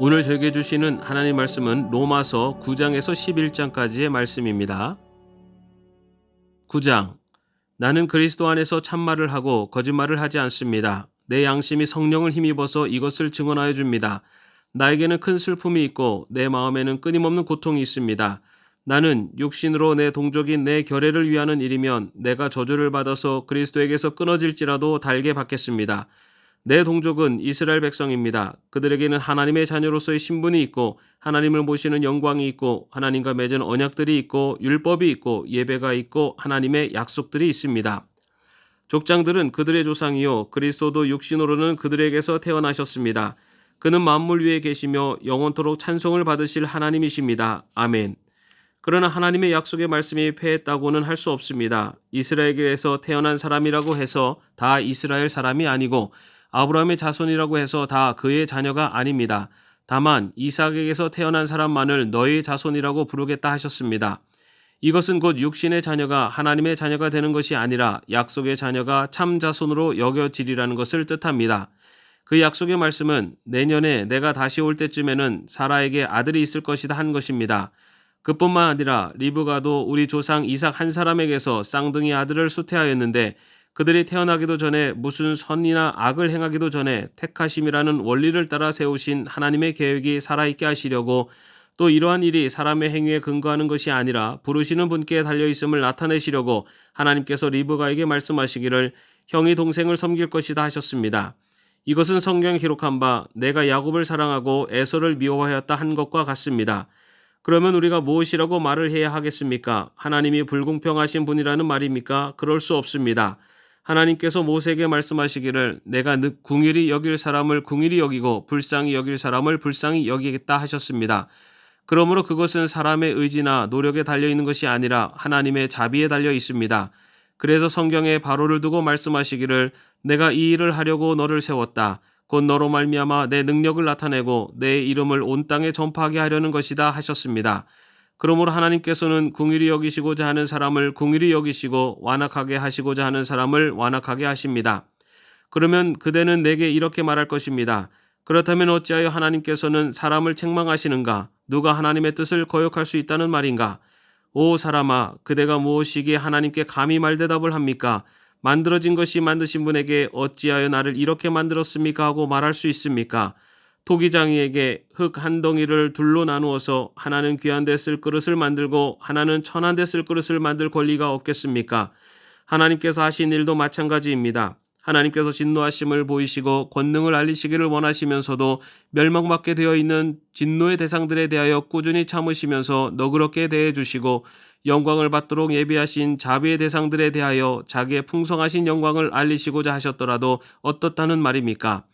오늘 저에게 주시는 하나님 말씀은 로마서 9장에서 11장까지의 말씀입니다. 9장 나는 그리스도 안에서 참말을 하고 거짓말을 하지 않습니다. 내 양심이 성령을 힘입어서 이것을 증언하여 줍니다. 나에게는 큰 슬픔이 있고 내 마음에는 끊임없는 고통이 있습니다. 나는 육신으로 내 동족인 내 결례를 위하는 일이면 내가 저주를 받아서 그리스도에게서 끊어질지라도 달게 받겠습니다. 내 동족은 이스라엘 백성입니다. 그들에게는 하나님의 자녀로서의 신분이 있고 하나님을 모시는 영광이 있고 하나님과 맺은 언약들이 있고 율법이 있고 예배가 있고 하나님의 약속들이 있습니다. 족장들은 그들의 조상이요 그리스도도 육신으로는 그들에게서 태어나셨습니다. 그는 만물 위에 계시며 영원토록 찬송을 받으실 하나님이십니다. 아멘. 그러나 하나님의 약속의 말씀이 패했다고는 할 수 없습니다. 이스라엘에게서 태어난 사람이라고 해서 다 이스라엘 사람이 아니고 아브라함의 자손이라고 해서 다 그의 자녀가 아닙니다. 다만 이삭에게서 태어난 사람만을 너의 자손이라고 부르겠다 하셨습니다. 이것은 곧 육신의 자녀가 하나님의 자녀가 되는 것이 아니라 약속의 자녀가 참 자손으로 여겨지리라는 것을 뜻합니다. 그 약속의 말씀은 내년에 내가 다시 올 때쯤에는 사라에게 아들이 있을 것이다 한 것입니다. 그뿐만 아니라 리브가도 우리 조상 이삭 한 사람에게서 쌍둥이 아들을 수태하였는데 그들이 태어나기도 전에 무슨 선이나 악을 행하기도 전에 택하심이라는 원리를 따라 세우신 하나님의 계획이 살아있게 하시려고 또 이러한 일이 사람의 행위에 근거하는 것이 아니라 부르시는 분께 달려 있음을 나타내시려고 하나님께서 리브가에게 말씀하시기를 형이 동생을 섬길 것이다 하셨습니다. 이것은 성경에 기록한 바 내가 야곱을 사랑하고 에서를 미워하였다 한 것과 같습니다. 그러면 우리가 무엇이라고 말을 해야 하겠습니까? 하나님이 불공평하신 분이라는 말입니까? 그럴 수 없습니다. 하나님께서 모세에게 말씀하시기를 내가 늑 궁일이 여길 사람을 궁일이 여기고 불쌍히 여길 사람을 불쌍히 여기겠다 하셨습니다. 그러므로 그것은 사람의 의지나 노력에 달려 있는 것이 아니라 하나님의 자비에 달려 있습니다. 그래서 성경에 바로를 두고 말씀하시기를 내가 이 일을 하려고 너를 세웠다. 곧 너로 말미암아 내 능력을 나타내고 내 이름을 온 땅에 전파하게 하려는 것이다 하셨습니다. 그러므로 하나님께서는 궁일이 여기시고자 하는 사람을 궁일이 여기시고 완악하게 하시고자 하는 사람을 완악하게 하십니다. 그러면 그대는 내게 이렇게 말할 것입니다. 그렇다면 어찌하여 하나님께서는 사람을 책망하시는가? 누가 하나님의 뜻을 거역할 수 있다는 말인가? 오 사람아, 그대가 무엇이기에 하나님께 감히 말대답을 합니까? 만들어진 것이 만드신 분에게 어찌하여 나를 이렇게 만들었습니까? 하고 말할 수 있습니까? 토기장이에게 흙 한 덩이를 둘로 나누어서 하나는 귀한 데 쓸 그릇을 만들고 하나는 천한 데 쓸 그릇을 만들 권리가 없겠습니까? 하나님께서 하신 일도 마찬가지입니다. 하나님께서 진노하심을 보이시고 권능을 알리시기를 원하시면서도 멸망받게 되어 있는 진노의 대상들에 대하여 꾸준히 참으시면서 너그럽게 대해 주시고 영광을 받도록 예비하신 자비의 대상들에 대하여 자기의 풍성하신 영광을 알리시고자 하셨더라도 어떻다는 말입니까?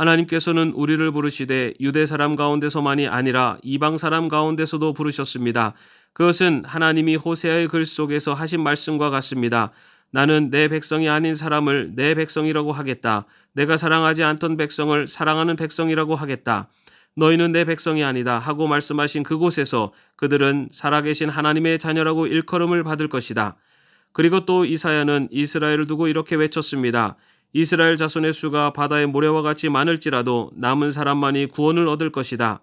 하나님께서는 우리를 부르시되 유대 사람 가운데서만이 아니라 이방 사람 가운데서도 부르셨습니다. 그것은 하나님이 호세아의 글 속에서 하신 말씀과 같습니다. 나는 내 백성이 아닌 사람을 내 백성이라고 하겠다. 내가 사랑하지 않던 백성을 사랑하는 백성이라고 하겠다. 너희는 내 백성이 아니다 하고 말씀하신 그곳에서 그들은 살아계신 하나님의 자녀라고 일컬음을 받을 것이다. 그리고 또 이사야는 이스라엘을 두고 이렇게 외쳤습니다. 이스라엘 자손의 수가 바다의 모래와 같이 많을지라도 남은 사람만이 구원을 얻을 것이다.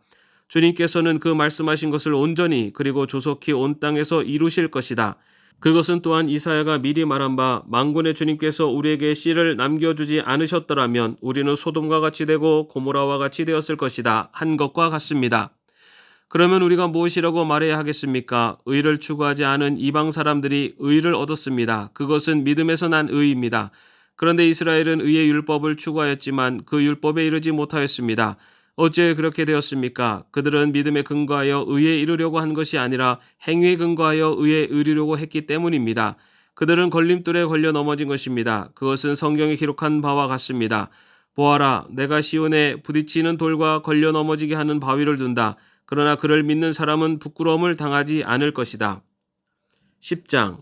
주님께서는 그 말씀하신 것을 온전히 그리고 조속히 온 땅에서 이루실 것이다. 그것은 또한 이사야가 미리 말한 바 망군의 주님께서 우리에게 씨를 남겨주지 않으셨더라면 우리는 소돔과 같이 되고 고모라와 같이 되었을 것이다 한 것과 같습니다. 그러면 우리가 무엇이라고 말해야 하겠습니까? 의를 추구하지 않은 이방 사람들이 의를 얻었습니다. 그것은 믿음에서 난 의입니다. 그런데 이스라엘은 의의 율법을 추구하였지만 그 율법에 이르지 못하였습니다. 어째 그렇게 되었습니까? 그들은 믿음에 근거하여 의에 이르려고 한 것이 아니라 행위에 근거하여 의에 이르려고 했기 때문입니다. 그들은 걸림돌에 걸려 넘어진 것입니다. 그것은 성경에 기록한 바와 같습니다. 보아라, 내가 시온에 부딪히는 돌과 걸려 넘어지게 하는 바위를 둔다. 그러나 그를 믿는 사람은 부끄러움을 당하지 않을 것이다. 10장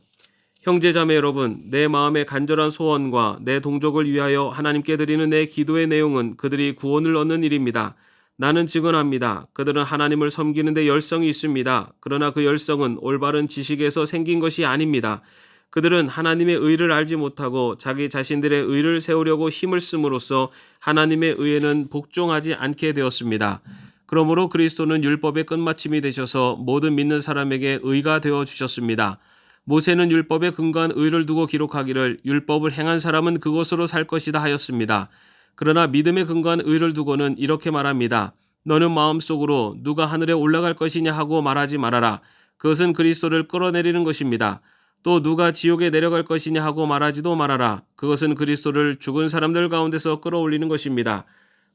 형제자매 여러분, 내 마음의 간절한 소원과 내 동족을 위하여 하나님께 드리는 내 기도의 내용은 그들이 구원을 얻는 일입니다. 나는 증언합니다. 그들은 하나님을 섬기는데 열성이 있습니다. 그러나 그 열성은 올바른 지식에서 생긴 것이 아닙니다. 그들은 하나님의 의를 알지 못하고 자기 자신들의 의를 세우려고 힘을 쓰므로써 하나님의 의에는 복종하지 않게 되었습니다. 그러므로 그리스도는 율법의 끝마침이 되셔서 모든 믿는 사람에게 의가 되어 주셨습니다. 모세는 율법에 근거한 의를 두고 기록하기를 율법을 행한 사람은 그것으로 살 것이다 하였습니다. 그러나 믿음에 근거한 의를 두고는 이렇게 말합니다. 너는 마음속으로 누가 하늘에 올라갈 것이냐 하고 말하지 말아라. 그것은 그리스도를 끌어내리는 것입니다. 또 누가 지옥에 내려갈 것이냐 하고 말하지도 말아라. 그것은 그리스도를 죽은 사람들 가운데서 끌어올리는 것입니다.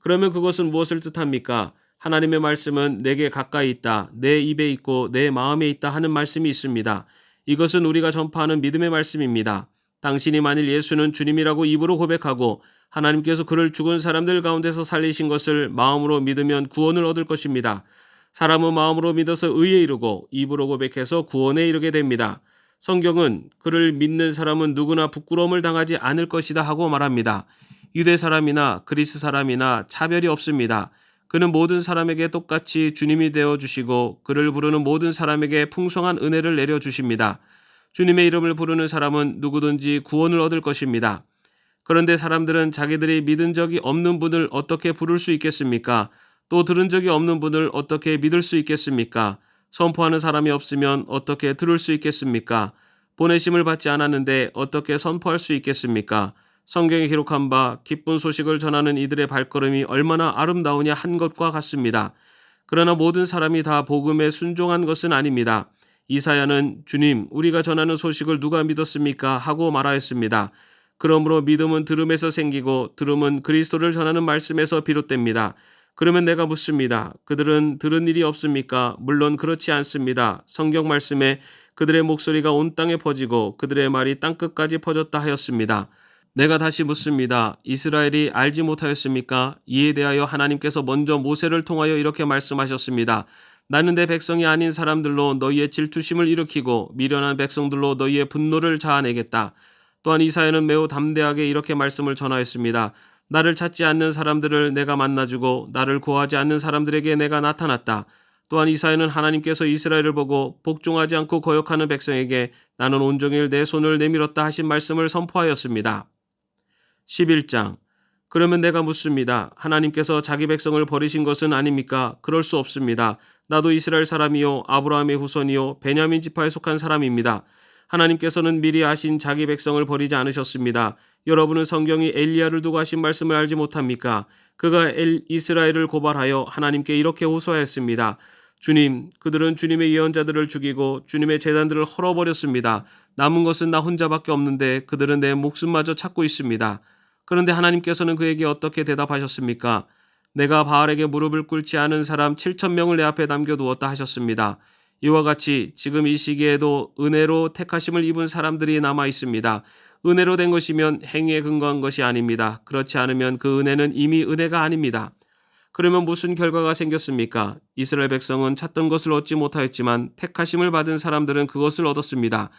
그러면 그것은 무엇을 뜻합니까? 하나님의 말씀은 내게 가까이 있다, 내 입에 있고 내 마음에 있다 하는 말씀이 있습니다. 이것은 우리가 전파하는 믿음의 말씀입니다. 당신이 만일 예수는 주님이라고 입으로 고백하고 하나님께서 그를 죽은 사람들 가운데서 살리신 것을 마음으로 믿으면 구원을 얻을 것입니다. 사람은 마음으로 믿어서 의에 이르고 입으로 고백해서 구원에 이르게 됩니다. 성경은 그를 믿는 사람은 누구나 부끄러움을 당하지 않을 것이다 하고 말합니다. 유대 사람이나 그리스 사람이나 차별이 없습니다. 그는 모든 사람에게 똑같이 주님이 되어 주시고 그를 부르는 모든 사람에게 풍성한 은혜를 내려 주십니다. 주님의 이름을 부르는 사람은 누구든지 구원을 얻을 것입니다. 그런데 사람들은 자기들이 믿은 적이 없는 분을 어떻게 부를 수 있겠습니까? 또 들은 적이 없는 분을 어떻게 믿을 수 있겠습니까? 선포하는 사람이 없으면 어떻게 들을 수 있겠습니까? 보내심을 받지 않았는데 어떻게 선포할 수 있겠습니까? 성경에 기록한 바 기쁜 소식을 전하는 이들의 발걸음이 얼마나 아름다우냐 한 것과 같습니다. 그러나 모든 사람이 다 복음에 순종한 것은 아닙니다. 이사야는 주님, 우리가 전하는 소식을 누가 믿었습니까? 하고 말하였습니다. 그러므로 믿음은 들음에서 생기고 들음은 그리스도를 전하는 말씀에서 비롯됩니다. 그러면 내가 묻습니다. 그들은 들은 일이 없습니까? 물론 그렇지 않습니다. 성경 말씀에 그들의 목소리가 온 땅에 퍼지고 그들의 말이 땅끝까지 퍼졌다 하였습니다. 내가 다시 묻습니다. 이스라엘이 알지 못하였습니까? 이에 대하여 하나님께서 먼저 모세를 통하여 이렇게 말씀하셨습니다. 나는 내 백성이 아닌 사람들로 너희의 질투심을 일으키고 미련한 백성들로 너희의 분노를 자아내겠다. 또한 이사야는 매우 담대하게 이렇게 말씀을 전하였습니다. 나를 찾지 않는 사람들을 내가 만나주고 나를 구하지 않는 사람들에게 내가 나타났다. 또한 이사야는 하나님께서 이스라엘을 보고 복종하지 않고 거역하는 백성에게 나는 온종일 내 손을 내밀었다 하신 말씀을 선포하였습니다. 11장 그러면 내가 묻습니다. 하나님께서 자기 백성을 버리신 것은 아닙니까? 그럴 수 없습니다. 나도 이스라엘 사람이요 아브라함의 후손이요 베냐민 지파에 속한 사람입니다. 하나님께서는 미리 아신 자기 백성을 버리지 않으셨습니다. 여러분은 성경이 엘리야를 두고 하신 말씀을 알지 못합니까? 그가 엘, 이스라엘을 고발하여 하나님께 이렇게 호소하였습니다. 주님, 그들은 주님의 예언자들을 죽이고 주님의 재단들을 헐어버렸습니다. 남은 것은 나 혼자밖에 없는데 그들은 내 목숨마저 찾고 있습니다. 그런데 하나님께서는 그에게 어떻게 대답하셨습니까? 내가 바알에게 무릎을 꿇지 않은 사람 7천 명을 내 앞에 남겨 두었다 하셨습니다. 이와 같이 지금 이 시기에도 은혜로 택하심을 입은 사람들이 남아 있습니다. 은혜로 된 것이면 행위에 근거한 것이 아닙니다. 그렇지 않으면 그 은혜는 이미 은혜가 아닙니다. 그러면 무슨 결과가 생겼습니까? 이스라엘 백성은 찾던 것을 얻지 못하였지만 택하심을 받은 사람들은 그것을 얻었습니다.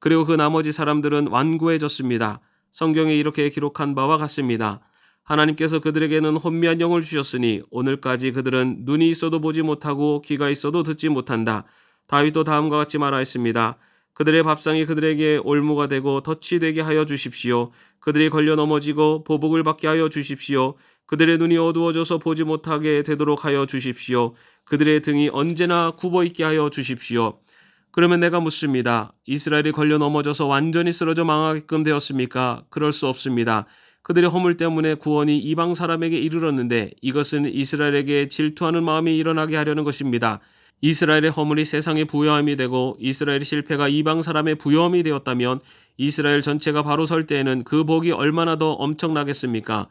그리고 그 나머지 사람들은 완고해졌습니다. 성경에 이렇게 기록한 바와 같습니다. 하나님께서 그들에게는 혼미한 영을 주셨으니 오늘까지 그들은 눈이 있어도 보지 못하고 귀가 있어도 듣지 못한다. 다윗도 다음과 같이 말하였습니다. 그들의 밥상이 그들에게 올무가 되고 덫이 되게 하여 주십시오. 그들이 걸려 넘어지고 보복을 받게 하여 주십시오. 그들의 눈이 어두워져서 보지 못하게 되도록 하여 주십시오. 그들의 등이 언제나 굽어 있게 하여 주십시오. 그러면 내가 묻습니다. 이스라엘이 걸려 넘어져서 완전히 쓰러져 망하게끔 되었습니까? 그럴 수 없습니다. 그들의 허물 때문에 구원이 이방 사람에게 이르렀는데 이것은 이스라엘에게 질투하는 마음이 일어나게 하려는 것입니다. 이스라엘의 허물이 세상의 부여함이 되고 이스라엘의 실패가 이방 사람의 부여함이 되었다면 이스라엘 전체가 바로 설 때에는 그 복이 얼마나 더 엄청나겠습니까?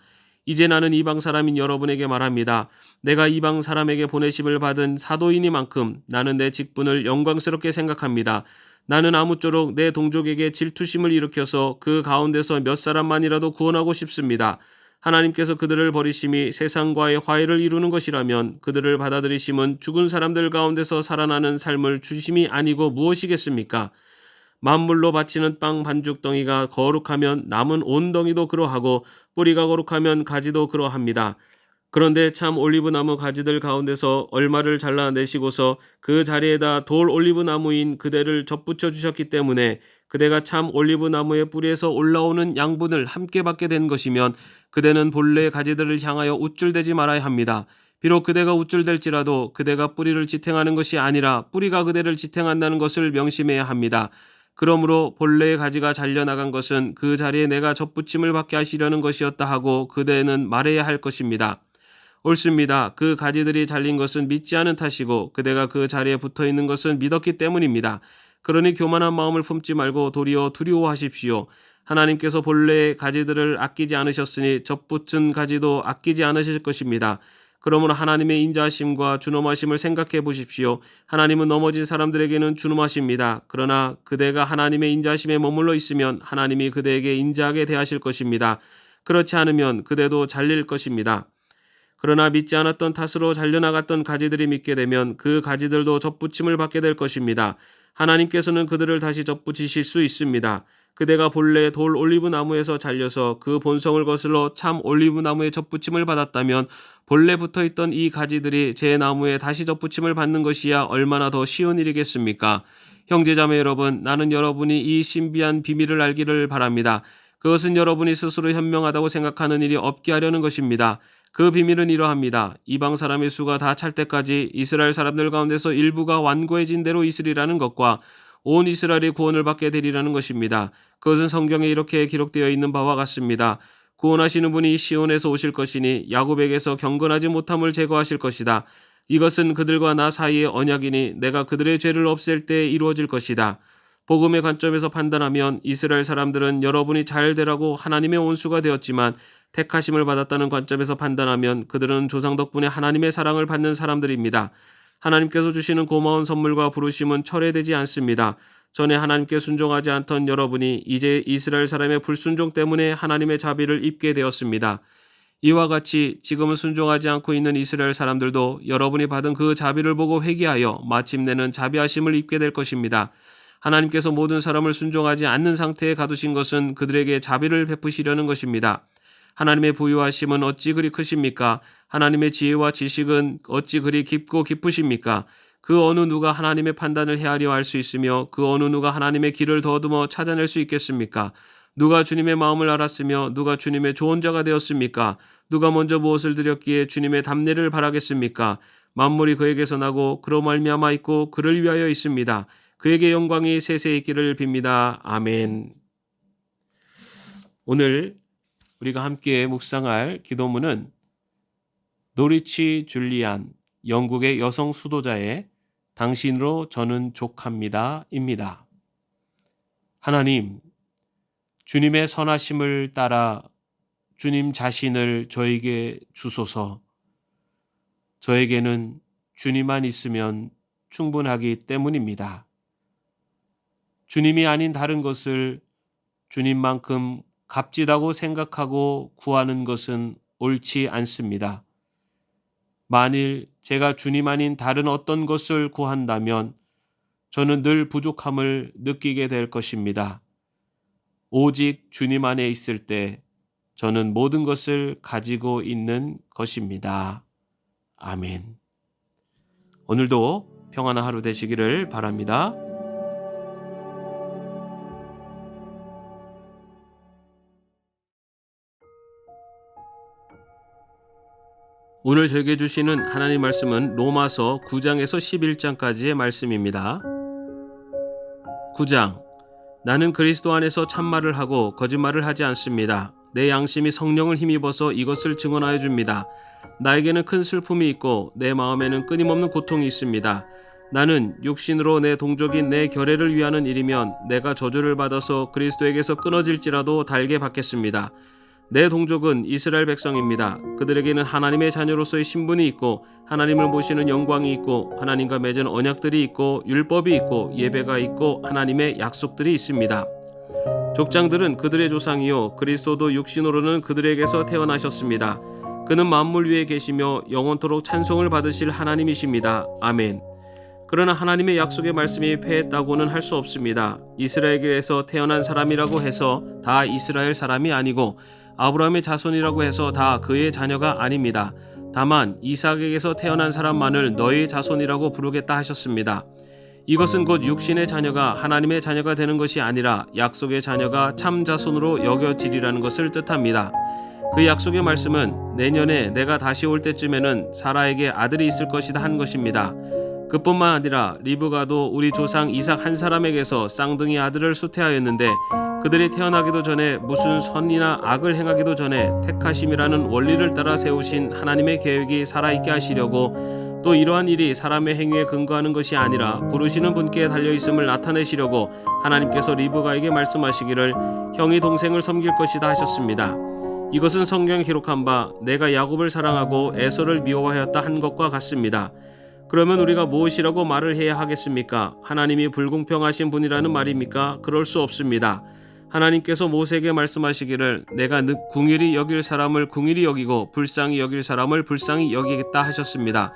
이제 나는 이방 사람인 여러분에게 말합니다. 내가 이방 사람에게 보내심을 받은 사도이니만큼 나는 내 직분을 영광스럽게 생각합니다. 나는 아무쪼록 내 동족에게 질투심을 일으켜서 그 가운데서 몇 사람만이라도 구원하고 싶습니다. 하나님께서 그들을 버리심이 세상과의 화해를 이루는 것이라면 그들을 받아들이심은 죽은 사람들 가운데서 살아나는 삶을 주심이 아니고 무엇이겠습니까? 만물로 바치는 빵 반죽덩이가 거룩하면 남은 온 덩이도 그러하고 뿌리가 거룩하면 가지도 그러합니다. 그런데 참 올리브 나무 가지들 가운데서 얼마를 잘라내시고서 그 자리에다 돌 올리브 나무인 그대를 접붙여 주셨기 때문에 그대가 참 올리브 나무의 뿌리에서 올라오는 양분을 함께 받게 된 것이면 그대는 본래 가지들을 향하여 우쭐대지 말아야 합니다. 비록 그대가 우쭐댈지라도 그대가 뿌리를 지탱하는 것이 아니라 뿌리가 그대를 지탱한다는 것을 명심해야 합니다. 그러므로 본래의 가지가 잘려나간 것은 그 자리에 내가 접붙임을 받게 하시려는 것이었다 하고 그대는 말해야 할 것입니다. 옳습니다. 그 가지들이 잘린 것은 믿지 않은 탓이고 그대가 그 자리에 붙어 있는 것은 믿었기 때문입니다. 그러니 교만한 마음을 품지 말고 도리어 두려워하십시오. 하나님께서 본래의 가지들을 아끼지 않으셨으니 접붙은 가지도 아끼지 않으실 것입니다. 그러므로 하나님의 인자하심과 준엄하심을 생각해 보십시오. 하나님은 넘어진 사람들에게는 준엄하십니다. 그러나 그대가 하나님의 인자하심에 머물러 있으면 하나님이 그대에게 인자하게 대하실 것입니다. 그렇지 않으면 그대도 잘릴 것입니다. 그러나 믿지 않았던 탓으로 잘려나갔던 가지들이 믿게 되면 그 가지들도 접붙임을 받게 될 것입니다. 하나님께서는 그들을 다시 접붙이실 수 있습니다. 그대가 본래 돌 올리브 나무에서 잘려서 그 본성을 거슬러 참 올리브 나무에 접붙임을 받았다면 본래 붙어 있던 이 가지들이 제 나무에 다시 접붙임을 받는 것이야 얼마나 더 쉬운 일이겠습니까? 형제자매 여러분, 나는 여러분이 이 신비한 비밀을 알기를 바랍니다. 그것은 여러분이 스스로 현명하다고 생각하는 일이 없게 하려는 것입니다. 그 비밀은 이러합니다. 이방 사람의 수가 다 찰 때까지 이스라엘 사람들 가운데서 일부가 완고해진 대로 있으리라는 것과 온 이스라엘이 구원을 받게 되리라는 것입니다. 그것은 성경에 이렇게 기록되어 있는 바와 같습니다. 구원하시는 분이 시온에서 오실 것이니 야곱에게서 경건하지 못함을 제거하실 것이다. 이것은 그들과 나 사이의 언약이니 내가 그들의 죄를 없앨 때 이루어질 것이다. 복음의 관점에서 판단하면 이스라엘 사람들은 여러분이 잘 되라고 하나님의 온수가 되었지만 택하심을 받았다는 관점에서 판단하면 그들은 조상 덕분에 하나님의 사랑을 받는 사람들입니다. 하나님께서 주시는 고마운 선물과 부르심은 철회되지 않습니다. 전에 하나님께 순종하지 않던 여러분이 이제 이스라엘 사람의 불순종 때문에 하나님의 자비를 입게 되었습니다. 이와 같이 지금은 순종하지 않고 있는 이스라엘 사람들도 여러분이 받은 그 자비를 보고 회개하여 마침내는 자비하심을 입게 될 것입니다. 하나님께서 모든 사람을 순종하지 않는 상태에 가두신 것은 그들에게 자비를 베푸시려는 것입니다. 하나님의 부유하심은 어찌 그리 크십니까? 하나님의 지혜와 지식은 어찌 그리 깊고 깊으십니까? 그 어느 누가 하나님의 판단을 헤아려 할수 있으며 그 어느 누가 하나님의 길을 더듬어 찾아낼 수 있겠습니까? 누가 주님의 마음을 알았으며 누가 주님의 조언자가 되었습니까? 누가 먼저 무엇을 드렸기에 주님의 답례를 바라겠습니까? 만물이 그에게서 나고 그로 말미암아 있고 그를 위하여 있습니다. 그에게 영광이 세세 있기를 빕니다. 아멘. 오늘 우리가 함께 묵상할 기도문은 노리치 줄리안 영국의 여성 수도자의 당신으로 저는 족합니다. 입니다. 하나님, 주님의 선하심을 따라 주님 자신을 저에게 주소서. 저에게는 주님만 있으면 충분하기 때문입니다. 주님이 아닌 다른 것을 주님만큼 값지다고 생각하고 구하는 것은 옳지 않습니다. 만일 제가 주님 아닌 다른 어떤 것을 구한다면 저는 늘 부족함을 느끼게 될 것입니다. 오직 주님 안에 있을 때 저는 모든 것을 가지고 있는 것입니다. 아멘. 오늘도 평안한 하루 되시기를 바랍니다. 오늘 저에게 주시는 하나님 말씀은 로마서 9장에서 11장까지의 말씀입니다. 9장 나는 그리스도 안에서 참말을 하고 거짓말을 하지 않습니다. 내 양심이 성령을 힘입어서 이것을 증언하여 줍니다. 나에게는 큰 슬픔이 있고 내 마음에는 끊임없는 고통이 있습니다. 나는 육신으로 내 동족인 내 결례를 위하는 일이면 내가 저주를 받아서 그리스도에게서 끊어질지라도 달게 받겠습니다. 내 동족은 이스라엘 백성입니다. 그들에게는 하나님의 자녀로서의 신분이 있고 하나님을 모시는 영광이 있고 하나님과 맺은 언약들이 있고 율법이 있고 예배가 있고 하나님의 약속들이 있습니다. 족장들은 그들의 조상이요 그리스도도 육신으로는 그들에게서 태어나셨습니다. 그는 만물 위에 계시며 영원토록 찬송을 받으실 하나님이십니다. 아멘. 그러나 하나님의 약속의 말씀이 패했다고는 할 수 없습니다. 이스라엘에서 태어난 사람이라고 해서 다 이스라엘 사람이 아니고 아브라함의 자손이라고 해서 다 그의 자녀가 아닙니다. 다만 이삭에게서 태어난 사람만을 너의 자손이라고 부르겠다 하셨습니다. 이것은 곧 육신의 자녀가 하나님의 자녀가 되는 것이 아니라 약속의 자녀가 참 자손으로 여겨지리라는 것을 뜻합니다. 그 약속의 말씀은 내년에 내가 다시 올 때쯤에는 사라에게 아들이 있을 것이다 한 것입니다. 그뿐만 아니라 리브가도 우리 조상 이삭 한 사람에게서 쌍둥이 아들을 수태하였는데 그들이 태어나기도 전에 무슨 선이나 악을 행하기도 전에 택하심이라는 원리를 따라 세우신 하나님의 계획이 살아있게 하시려고 또 이러한 일이 사람의 행위에 근거하는 것이 아니라 부르시는 분께 달려 있음을 나타내시려고 하나님께서 리브가에게 말씀하시기를 형이 동생을 섬길 것이다 하셨습니다. 이것은 성경에 기록한 바 내가 야곱을 사랑하고 에서를 미워하였다 한 것과 같습니다. 그러면 우리가 무엇이라고 말을 해야 하겠습니까? 하나님이 불공평하신 분이라는 말입니까? 그럴 수 없습니다. 하나님께서 모세에게 말씀하시기를 내가 느- 궁일이 여길 사람을 궁일이 여기고 불쌍히 여길 사람을 불쌍히 여기겠다 하셨습니다.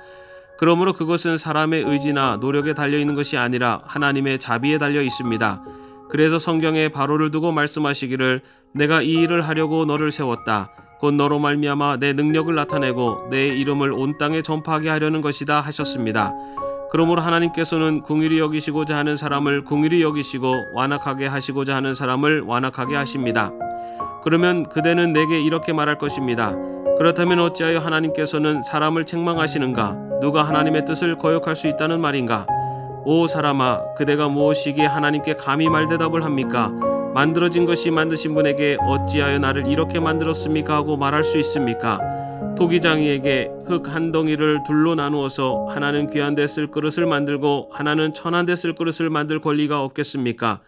그러므로 그것은 사람의 의지나 노력에 달려 있는 것이 아니라 하나님의 자비에 달려 있습니다. 그래서 성경에 바로를 두고 말씀하시기를 내가 이 일을 하려고 너를 세웠다. 곧 너로 말미암아 내 능력을 나타내고 내 이름을 온 땅에 전파하게 하려는 것이다 하셨습니다. 그러므로 하나님께서는 궁일이 여기시고자 하는 사람을 궁일이 여기시고 완악하게 하시고자 하는 사람을 완악하게 하십니다. 그러면 그대는 내게 이렇게 말할 것입니다. 그렇다면 어찌하여 하나님께서는 사람을 책망하시는가? 누가 하나님의 뜻을 거역할 수 있다는 말인가? 오 사람아, 그대가 무엇이기에 하나님께 감히 말대답을 합니까? 만들어진 것이 만드신 분에게 어찌하여 나를 이렇게 만들었습니까? 하고 말할 수 있습니까? 토기장이에게 흙 한 덩이를 둘로 나누어서 하나는 귀한 데 쓸 그릇을 만들고 하나는 천한 데 쓸 그릇을 만들 권리가 없겠습니까?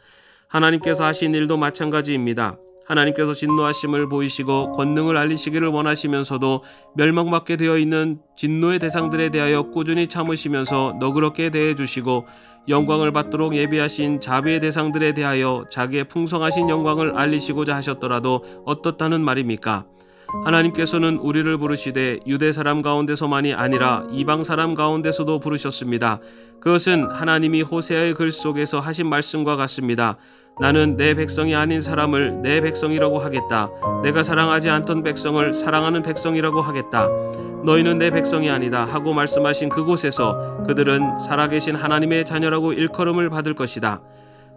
하나님께서 하신 일도 마찬가지입니다. 하나님께서 진노하심을 보이시고 권능을 알리시기를 원하시면서도 멸망받게 되어 있는 진노의 대상들에 대하여 꾸준히 참으시면서 너그럽게 대해 주시고 영광을 받도록 예비하신 자비의 대상들에 대하여 자기의 풍성하신 영광을 알리시고자 하셨더라도 어떻다는 말입니까? 하나님께서는 우리를 부르시되 유대 사람 가운데서만이 아니라 이방 사람 가운데서도 부르셨습니다. 그것은 하나님이 호세아의 글 속에서 하신 말씀과 같습니다. 나는 내 백성이 아닌 사람을 내 백성이라고 하겠다. 내가 사랑하지 않던 백성을 사랑하는 백성이라고 하겠다. 너희는 내 백성이 아니다 하고 말씀하신 그곳에서 그들은 살아계신 하나님의 자녀라고 일컬음을 받을 것이다.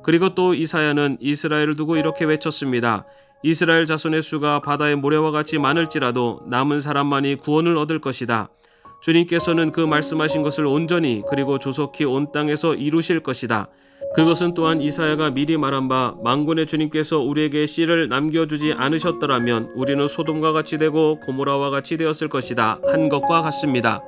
그리고 또 이사야는 이스라엘을 두고 이렇게 외쳤습니다. 이스라엘 자손의 수가 바다의 모래와 같이 많을지라도 남은 사람만이 구원을 얻을 것이다. 주님께서는 그 말씀하신 것을 온전히 그리고 조속히 온 땅에서 이루실 것이다. 그것은 또한 이사야가 미리 말한 바 망군의 주님께서 우리에게 씨를 남겨주지 않으셨더라면 우리는 소돔과 같이 되고 고모라와 같이 되었을 것이다 한 것과 같습니다.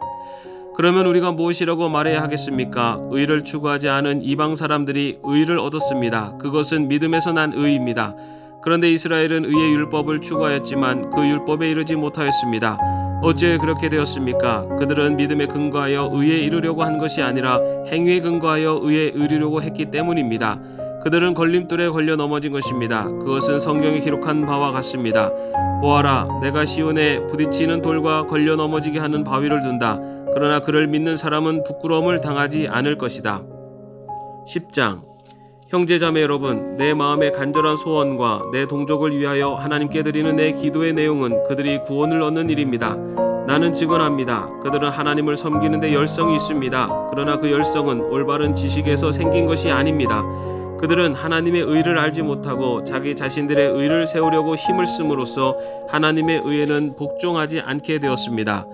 그러면 우리가 무엇이라고 말해야 하겠습니까? 의를 추구하지 않은 이방 사람들이 의를 얻었습니다. 그것은 믿음에서 난 의입니다. 그런데 이스라엘은 의의 율법을 추구하였지만 그 율법에 이르지 못하였습니다. 어째 그렇게 되었습니까? 그들은 믿음에 근거하여 의에 이르려고 한 것이 아니라 행위에 근거하여 의에 이르려고 했기 때문입니다. 그들은 걸림돌에 걸려 넘어진 것입니다. 그것은 성경에 기록한 바와 같습니다. 보아라, 내가 시온에 부딪히는 돌과 걸려 넘어지게 하는 바위를 둔다. 그러나 그를 믿는 사람은 부끄러움을 당하지 않을 것이다. 10장 형제자매 여러분, 내 마음의 간절한 소원과 내 동족을 위하여 하나님께 드리는 내 기도의 내용은 그들이 구원을 얻는 일입니다. 나는 증언합니다. 그들은 하나님을 섬기는데 열성이 있습니다. 그러나 그 열성은 올바른 지식에서 생긴 것이 아닙니다. 그들은 하나님의 의를 알지 못하고 자기 자신들의 의를 세우려고 힘을 쓰므로써 하나님의 의에는 복종하지 않게 되었습니다.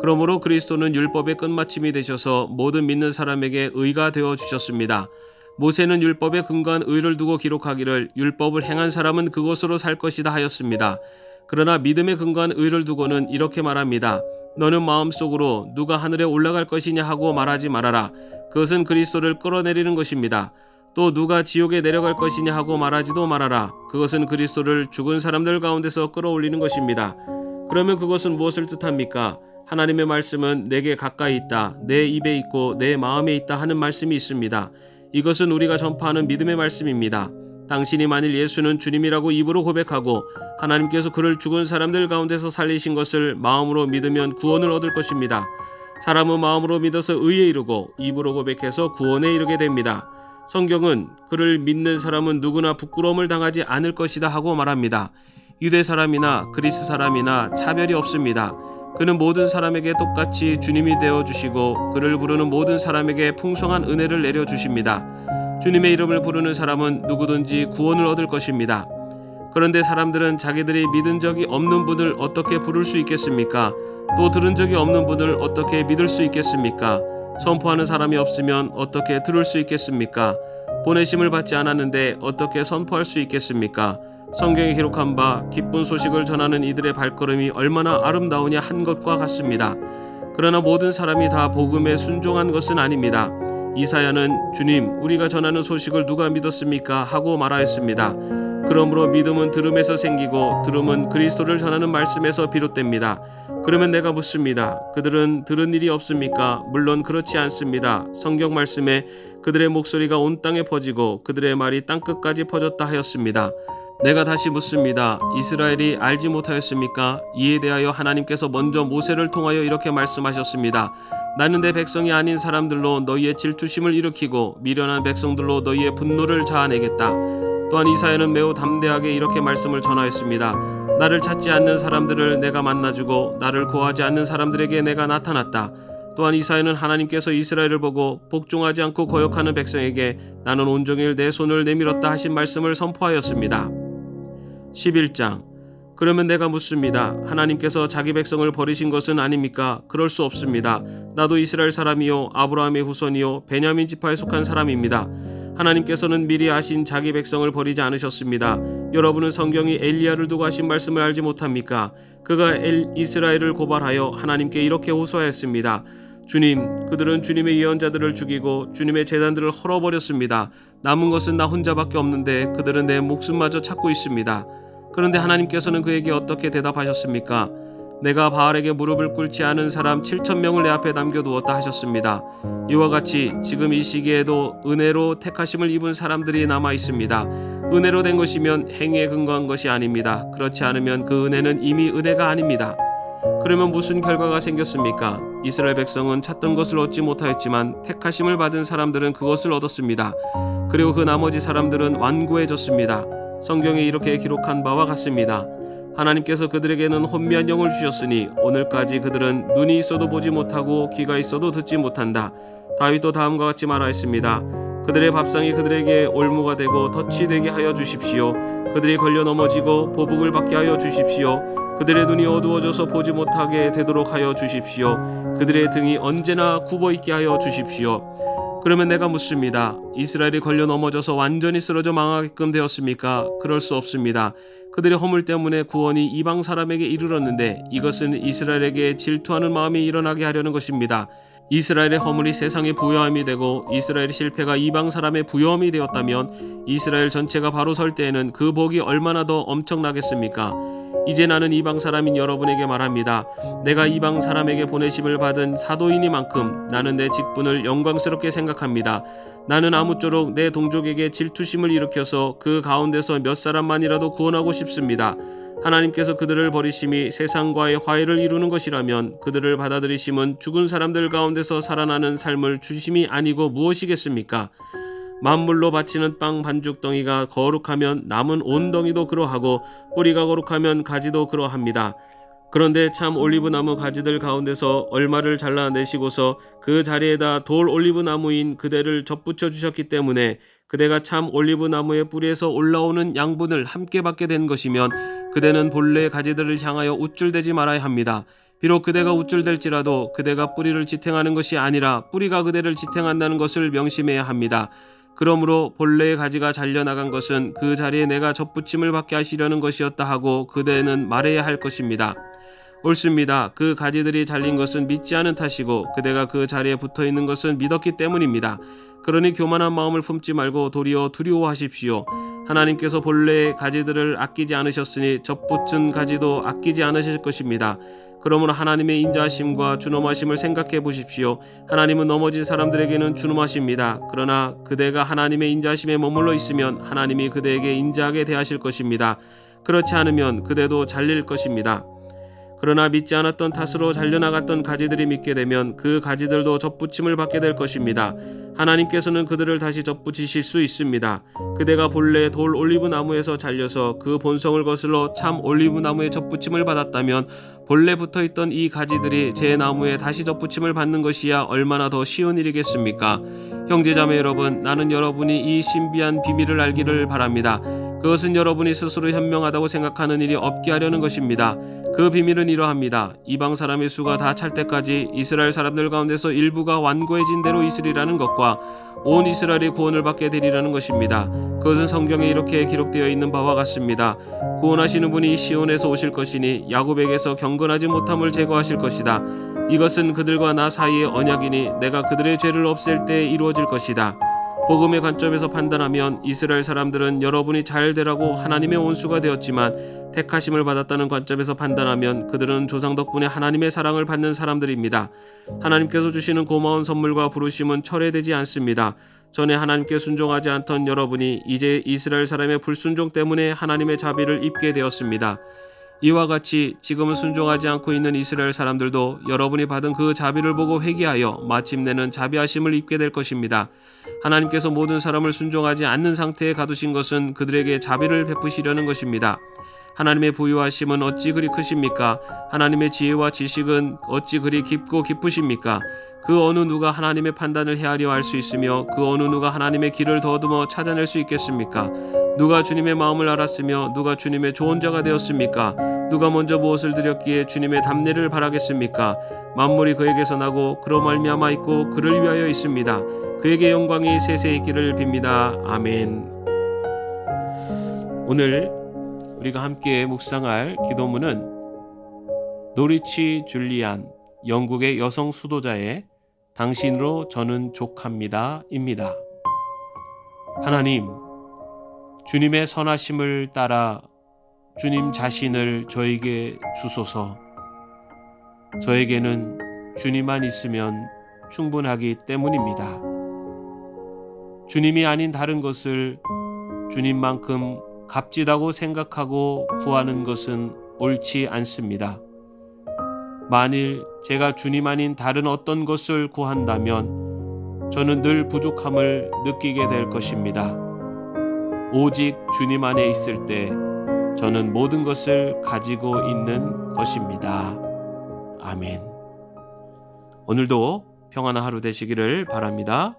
그러므로 그리스도는 율법의 끝마침이 되셔서 모든 믿는 사람에게 의가 되어 주셨습니다. 모세는 율법에 근거한 의를 두고 기록하기를 율법을 행한 사람은 그것으로 살 것이다 하였습니다. 그러나 믿음에 근거한 의를 두고는 이렇게 말합니다. 너는 마음속으로 누가 하늘에 올라갈 것이냐 하고 말하지 말아라. 그것은 그리스도를 끌어내리는 것입니다. 또 누가 지옥에 내려갈 것이냐 하고 말하지도 말아라. 그것은 그리스도를 죽은 사람들 가운데서 끌어올리는 것입니다. 그러면 그것은 무엇을 뜻합니까? 하나님의 말씀은 내게 가까이 있다, 내 입에 있고 내 마음에 있다 하는 말씀이 있습니다. 이것은 우리가 전파하는 믿음의 말씀입니다. 당신이 만일 예수는 주님이라고 입으로 고백하고 하나님께서 그를 죽은 사람들 가운데서 살리신 것을 마음으로 믿으면 구원을 얻을 것입니다. 사람은 마음으로 믿어서 의에 이르고 입으로 고백해서 구원에 이르게 됩니다. 성경은 그를 믿는 사람은 누구나 부끄러움을 당하지 않을 것이다 하고 말합니다. 유대 사람이나 그리스 사람이나 차별이 없습니다. 그는 모든 사람에게 똑같이 주님이 되어 주시고 그를 부르는 모든 사람에게 풍성한 은혜를 내려 주십니다. 주님의 이름을 부르는 사람은 누구든지 구원을 얻을 것입니다. 그런데 사람들은 자기들이 믿은 적이 없는 분을 어떻게 부를 수 있겠습니까? 또 들은 적이 없는 분을 어떻게 믿을 수 있겠습니까? 선포하는 사람이 없으면 어떻게 들을 수 있겠습니까? 보내심을 받지 않았는데 어떻게 선포할 수 있겠습니까? 성경에 기록한 바 기쁜 소식을 전하는 이들의 발걸음이 얼마나 아름다우냐 한 것과 같습니다. 그러나 모든 사람이 다 복음에 순종한 것은 아닙니다. 이사야는 주님, 우리가 전하는 소식을 누가 믿었습니까? 하고 말하였습니다. 그러므로 믿음은 들음에서 생기고 들음은 그리스도를 전하는 말씀에서 비롯됩니다. 그러면 내가 묻습니다. 그들은 들은 일이 없습니까? 물론 그렇지 않습니다. 성경 말씀에 그들의 목소리가 온 땅에 퍼지고 그들의 말이 땅 끝까지 퍼졌다 하였습니다. 내가 다시 묻습니다. 이스라엘이 알지 못하였습니까? 이에 대하여 하나님께서 먼저 모세를 통하여 이렇게 말씀하셨습니다. 나는 내 백성이 아닌 사람들로 너희의 질투심을 일으키고 미련한 백성들로 너희의 분노를 자아내겠다. 또한 이사야는 매우 담대하게 이렇게 말씀을 전하였습니다. 나를 찾지 않는 사람들을 내가 만나주고 나를 구하지 않는 사람들에게 내가 나타났다. 또한 이사야는 하나님께서 이스라엘을 보고 복종하지 않고 거역하는 백성에게 나는 온종일 내 손을 내밀었다 하신 말씀을 선포하였습니다. 11장 그러면 내가 묻습니다. 하나님께서 자기 백성을 버리신 것은 아닙니까? 그럴 수 없습니다. 나도 이스라엘 사람이요 아브라함의 후손이요 베냐민 지파에 속한 사람입니다. 하나님께서는 미리 아신 자기 백성을 버리지 않으셨습니다. 여러분은 성경이 엘리야를 두고 하신 말씀을 알지 못합니까? 그가 엘, 이스라엘을 고발하여 하나님께 이렇게 호소하였습니다. 주님, 그들은 주님의 예언자들을 죽이고 주님의 재단들을 헐어버렸습니다. 남은 것은 나 혼자밖에 없는데 그들은 내 목숨마저 찾고 있습니다. 그런데 하나님께서는 그에게 어떻게 대답하셨습니까? 내가 바알에게 무릎을 꿇지 않은 사람 7천 명을 내 앞에 남겨두었다 하셨습니다. 이와 같이 지금 이 시기에도 은혜로 택하심을 입은 사람들이 남아 있습니다. 은혜로 된 것이면 행위에 근거한 것이 아닙니다. 그렇지 않으면 그 은혜는 이미 은혜가 아닙니다. 그러면 무슨 결과가 생겼습니까? 이스라엘 백성은 찾던 것을 얻지 못하였지만 택하심을 받은 사람들은 그것을 얻었습니다. 그리고 그 나머지 사람들은 완고해졌습니다. 성경에 이렇게 기록한 바와 같습니다. 하나님께서 그들에게는 혼미한 영을 주셨으니 오늘까지 그들은 눈이 있어도 보지 못하고 귀가 있어도 듣지 못한다. 다윗도 다음과 같이 말하였습니다. 그들의 밥상이 그들에게 올무가 되고 덫이 되게 하여 주십시오. 그들이 걸려 넘어지고 보복을 받게 하여 주십시오. 그들의 눈이 어두워져서 보지 못하게 되도록 하여 주십시오. 그들의 등이 언제나 굽어 있게 하여 주십시오. 그러면 내가 묻습니다. 이스라엘이 걸려 넘어져서 완전히 쓰러져 망하게끔 되었습니까? 그럴 수 없습니다. 그들의 허물 때문에 구원이 이방 사람에게 이르렀는데 이것은 이스라엘에게 질투하는 마음이 일어나게 하려는 것입니다. 이스라엘의 허물이 세상의 부여함이 되고 이스라엘의 실패가 이방 사람의 부여함이 되었다면 이스라엘 전체가 바로 설 때에는 그 복이 얼마나 더 엄청나겠습니까? 이제 나는 이방 사람인 여러분에게 말합니다. 내가 이방 사람에게 보내심을 받은 사도이니만큼 나는 내 직분을 영광스럽게 생각합니다. 나는 아무쪼록 내 동족에게 질투심을 일으켜서 그 가운데서 몇 사람만이라도 구원하고 싶습니다. 하나님께서 그들을 버리심이 세상과의 화해를 이루는 것이라면 그들을 받아들이심은 죽은 사람들 가운데서 살아나는 삶을 주심이 아니고 무엇이겠습니까? 만물로 바치는 빵 반죽덩이가 거룩하면 남은 온 덩이도 그러하고 뿌리가 거룩하면 가지도 그러합니다. 그런데 참 올리브 나무 가지들 가운데서 얼마를 잘라내시고서 그 자리에다 돌 올리브 나무인 그대를 접붙여 주셨기 때문에 그대가 참 올리브 나무의 뿌리에서 올라오는 양분을 함께 받게 된 것이면 그대는 본래 가지들을 향하여 우쭐대지 말아야 합니다. 비록 그대가 우쭐댈지라도 그대가 뿌리를 지탱하는 것이 아니라 뿌리가 그대를 지탱한다는 것을 명심해야 합니다. 그러므로 본래의 가지가 잘려나간 것은 그 자리에 내가 접붙임을 받게 하시려는 것이었다 하고 그대는 말해야 할 것입니다. 옳습니다. 그 가지들이 잘린 것은 믿지 않은 탓이고 그대가 그 자리에 붙어 있는 것은 믿었기 때문입니다. 그러니 교만한 마음을 품지 말고 도리어 두려워하십시오. 하나님께서 본래의 가지들을 아끼지 않으셨으니 접붙은 가지도 아끼지 않으실 것입니다. 그러므로 하나님의 인자하심과 준엄하심을 생각해 보십시오. 하나님은 넘어진 사람들에게는 준엄하십니다. 그러나 그대가 하나님의 인자하심에 머물러 있으면 하나님이 그대에게 인자하게 대하실 것입니다. 그렇지 않으면 그대도 잘릴 것입니다. 그러나 믿지 않았던 탓으로 잘려나갔던 가지들이 믿게 되면 그 가지들도 접붙임을 받게 될 것입니다. 하나님께서는 그들을 다시 접붙이실 수 있습니다. 그대가 본래 돌 올리브 나무에서 잘려서 그 본성을 거슬러 참 올리브 나무에 접붙임을 받았다면 본래 붙어 있던 이 가지들이 제 나무에 다시 접붙임을 받는 것이야 얼마나 더 쉬운 일이겠습니까? 형제자매 여러분, 나는 여러분이 이 신비한 비밀을 알기를 바랍니다. 그것은 여러분이 스스로 현명하다고 생각하는 일이 없게 하려는 것입니다. 그 비밀은 이러합니다. 이방 사람의 수가 다 찰 때까지 이스라엘 사람들 가운데서 일부가 완고해진 대로 있으리라는 것과 온 이스라엘이 구원을 받게 되리라는 것입니다. 그것은 성경에 이렇게 기록되어 있는 바와 같습니다. 구원하시는 분이 시온에서 오실 것이니 야곱에게서 경건하지 못함을 제거하실 것이다. 이것은 그들과 나 사이의 언약이니 내가 그들의 죄를 없앨 때 이루어질 것이다. 복음의 관점에서 판단하면 이스라엘 사람들은 여러분이 잘 되라고 하나님의 온수가 되었지만 택하심을 받았다는 관점에서 판단하면 그들은 조상 덕분에 하나님의 사랑을 받는 사람들입니다. 하나님께서 주시는 고마운 선물과 부르심은 철회되지 않습니다. 전에 하나님께 순종하지 않던 여러분이 이제 이스라엘 사람의 불순종 때문에 하나님의 자비를 입게 되었습니다. 이와 같이 지금은 순종하지 않고 있는 이스라엘 사람들도 여러분이 받은 그 자비를 보고 회개하여 마침내는 자비하심을 입게 될 것입니다. 하나님께서 모든 사람을 순종하지 않는 상태에 가두신 것은 그들에게 자비를 베푸시려는 것입니다. 하나님의 부유하심은 어찌 그리 크십니까? 하나님의 지혜와 지식은 어찌 그리 깊고 깊으십니까? 그 어느 누가 하나님의 판단을 헤아려 알 수 있으며 그 어느 누가 하나님의 길을 더듬어 찾아낼 수 있겠습니까? 누가 주님의 마음을 알았으며 누가 주님의 조언자가 되었습니까? 누가 먼저 무엇을 드렸기에 주님의 담례를 바라겠습니까? 만물이 그에게서 나고 그로 말미암아 있고 그를 위하여 있습니다. 그에게 영광이 세세 있기를 빕니다. 아멘. 오늘 우리가 함께 묵상할 기도문은 노리치 줄리안 영국의 여성 수도자의 당신으로 저는 족합니다입니다. 하나님, 주님의 선하심을 따라 주님 자신을 저에게 주소서. 저에게는 주님만 있으면 충분하기 때문입니다. 주님이 아닌 다른 것을 주님만큼 값지다고 생각하고 구하는 것은 옳지 않습니다. 만일 제가 주님 아닌 다른 어떤 것을 구한다면 저는 늘 부족함을 느끼게 될 것입니다. 오직 주님 안에 있을 때 저는 모든 것을 가지고 있는 것입니다. 아멘. 오늘도 평안한 하루 되시기를 바랍니다.